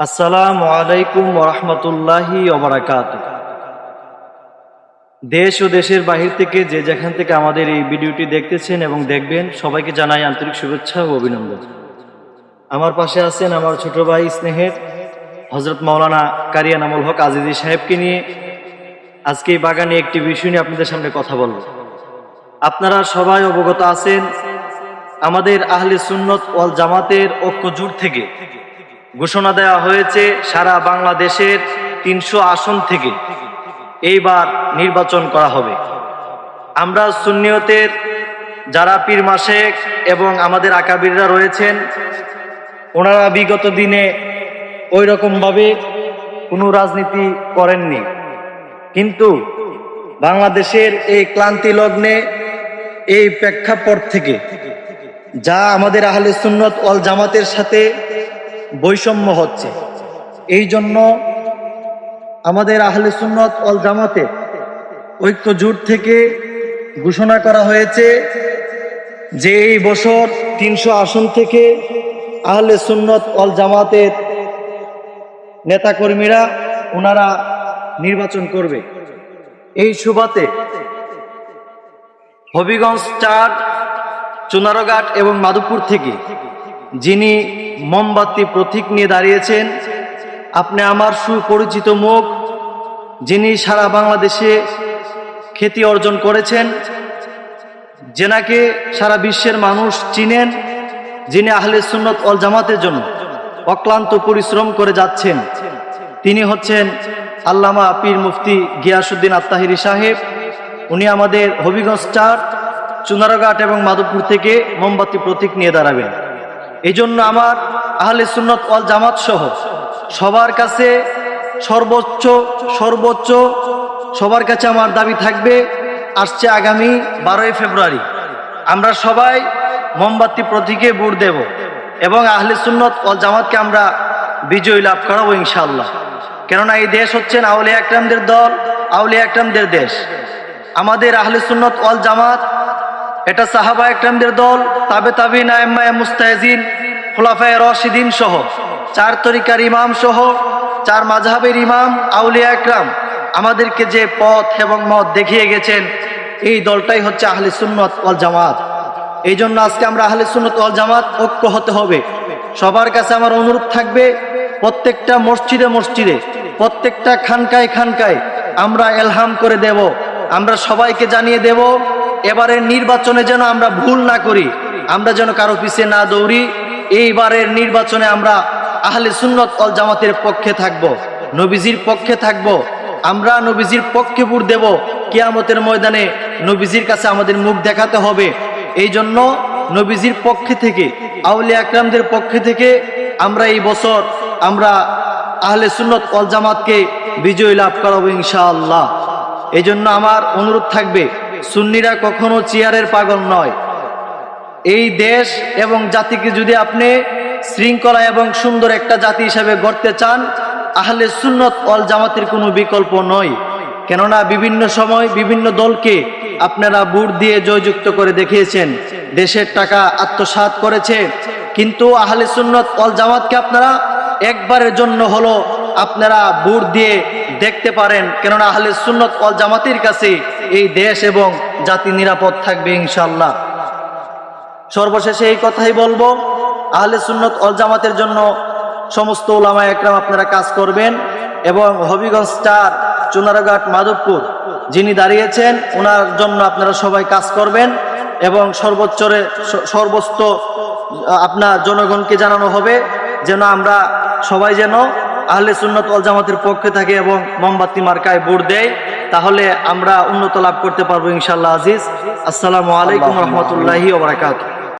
আসসালামু আলাইকুম ওরহমতুল্লাহি ওবরাকাত। দেশ ও দেশের বাহির থেকে যে যেখান থেকে আমাদের এই ভিডিওটি দেখতেছেন এবং দেখবেন, সবাইকে জানাই আন্তরিক শুভেচ্ছা ও অভিনন্দন। আমার পাশে আছেন আমার ছোট ভাই স্নেহের হজরত মাওলানা কারিয়া নামুল হক আজিজি সাহেবকে নিয়ে। আজকে এই বাগানে একটি বিষয় নিয়ে আপনাদের সামনে কথা বলব। আপনারা সবাই অবগত আছেন, আমাদের আহলে সুন্নত ওয়াল জামাতের ঐক্য জোট থেকে ঘোষণা দেওয়া হয়েছে সারা বাংলাদেশের তিনশো আসন থেকে এইবার নির্বাচন করা হবে। আমরা সুন্নিয়তের যারা পীর মাসেক এবং আমাদের আকাবিররা রয়েছেন, ওনারা বিগত দিনে ওই রকমভাবে কোনো রাজনীতি করেননি। কিন্তু বাংলাদেশের এই ক্লান্তি লগ্নে এই প্রেক্ষাপট থেকে যা আমাদের আহলে সুন্নত অল জামাতের সাথে বৈষম্য হচ্ছে। এই জন্য আমাদের আহলে সুন্নত অল জামাতে ঐক্য জোট থেকে ঘোষণা করা হয়েছে যে এই বছর তিনশো আসন থেকে আহলে সুন্নত অল জামাতের নেতাকর্মীরা ওনারা নির্বাচন করবে। এই সুবাতে হবিগঞ্জ চার চুনারঘাট এবং মাধবপুর থেকে যিনি মোমবাতি প্রতীক নিয়ে দাঁড়িয়েছেন, আপনি আমার সুপরিচিত মুখ, যিনি সারা বাংলাদেশে খ্যাতি অর্জন করেছেন, যেনাকে সারা বিশ্বের মানুষ চিনেন, যিনি আহলে সুন্নত অল জামাতের জন্য অক্লান্ত পরিশ্রম করে যাচ্ছেন, তিনি হচ্ছেন আল্লামা পীর মুফতি গিয়াসুদ্দিন আত্মাহিরি সাহেব। উনি আমাদের হবিগঞ্জ চার চুনারঘাট এবং মাধবপুর থেকে মোমবাতি প্রতীক নিয়ে দাঁড়াবেন। এই জন্য আমার আহলে সুন্নত অল জামাত সহ সবার কাছে সর্বোচ্চ সর্বোচ্চ সবার কাছে আমার দাবি থাকবে, আসছে আগামী বারোই ফেব্রুয়ারি। আমরা সবাই মোমবাতি প্রতীকে ভোট দেব এবং আহলে সুন্নত অল জামাতকে আমরা বিজয় লাভ করাবো ইনশাল্লাহ কেননা এই দেশ হচ্ছেন আউলিয়া একরামদের দল, আউলিয়া একরামদের দেশ। আমাদের আহলে সুন্নত অল জামাত এটা সাহাবা একরামদের দল তাবে তাবিন আম্মায় মুস্তাহিন খোলাফায় রশিদিন সহ। চার তরিকার ইমাম সহ, চার মাঝহাবের ইমাম, আউলিয়া একরাম। আমাদেরকে যে পথ এবং মত দেখিয়ে গেছেন, এই দলটাই হচ্ছে আহলে সুন্নত অল জামাত। এই জন্য আজকে আমরা আহলে সুন্নত অল জামাত ঐক্য হতে হবে। সবার কাছে আমার অনুরোধ থাকবে, প্রত্যেকটা মসজিদে মসজিদে, প্রত্যেকটা খানকায় খানকায় আমরা এলহাম করে দেব। আমরা সবাইকে জানিয়ে দেব এবারের নির্বাচনে যেন আমরা ভুল না করি, আমরা যেন কারও পিছিয়ে না দৌড়ি, এইবারের নির্বাচনে আমরা আহলে সুন্নত অল জামাতের পক্ষে থাকব, নবীজির পক্ষে থাকব, আমরা নবীজির পক্ষে ভোট দেব, কেয়ামতের ময়দানে নবীজির কাছে আমাদের মুখ দেখাতে হবে। এই জন্য নবীজির পক্ষে থেকে, আউলিয়া আকরামদের পক্ষে থেকে আমরা এই বছর আমরা আহলে সুন্নত অল জামাতকে বিজয় লাভ করাবো ইনশাআল্লাহ। এই জন্য আমার অনুরোধ থাকবে সুন্নিরা কখনো চেয়ারের পাগল নয়। এই দেশ এবং জাতিকে যদি আপনি শৃঙ্খলা এবং সুন্দর একটা জাতি হিসাবে গড়তে চান, আহলে সুন্নত অল জামাতের কোনো বিকল্প নয়। কেননা বিভিন্ন সময় বিভিন্ন দলকে আপনারা বুট দিয়ে জয়যুক্ত করে দেখিয়েছেন। দেশের টাকা আত্মসাৎ করেছে। কিন্তু আহলে সুন্নত অল জামাতকে আপনারা একবারের জন্য হলো আপনারা বুট দিয়ে দেখতে পারেন। কেননা আহলে সুন্নত অল জামাতের কাছে এই দেশ এবং জাতি নিরাপদ থাকবে ইনশাল্লাহ সর্বশেষে এই কথাই বলব, আহলে সুন্নত অল জামাতের জন্য সমস্ত ওলামা একরাম আপনারা কাজ করবেন এবং হবিগঞ্জ স্টার চুনারঘাট মাধবপুর যিনি দাঁড়িয়েছেন ওনার জন্য আপনারা সবাই কাজ করবেন এবং সর্বোচ্চরে স- সর্বোচ্চ আপনার জনগণকে জানানো হবে যেন আমরা সবাই যেন আহলে সুন্নত অল জামাতের পক্ষে থাকে এবং মোমবাতি মার্কায় ভোট দেয় তাহলে আমরা উন্নত লাভ করতে পারব ইনশাল্লাহ আজিজ। আসসালামু আলাইকুম রহমতুল্লাহি ওবরাকাতুহ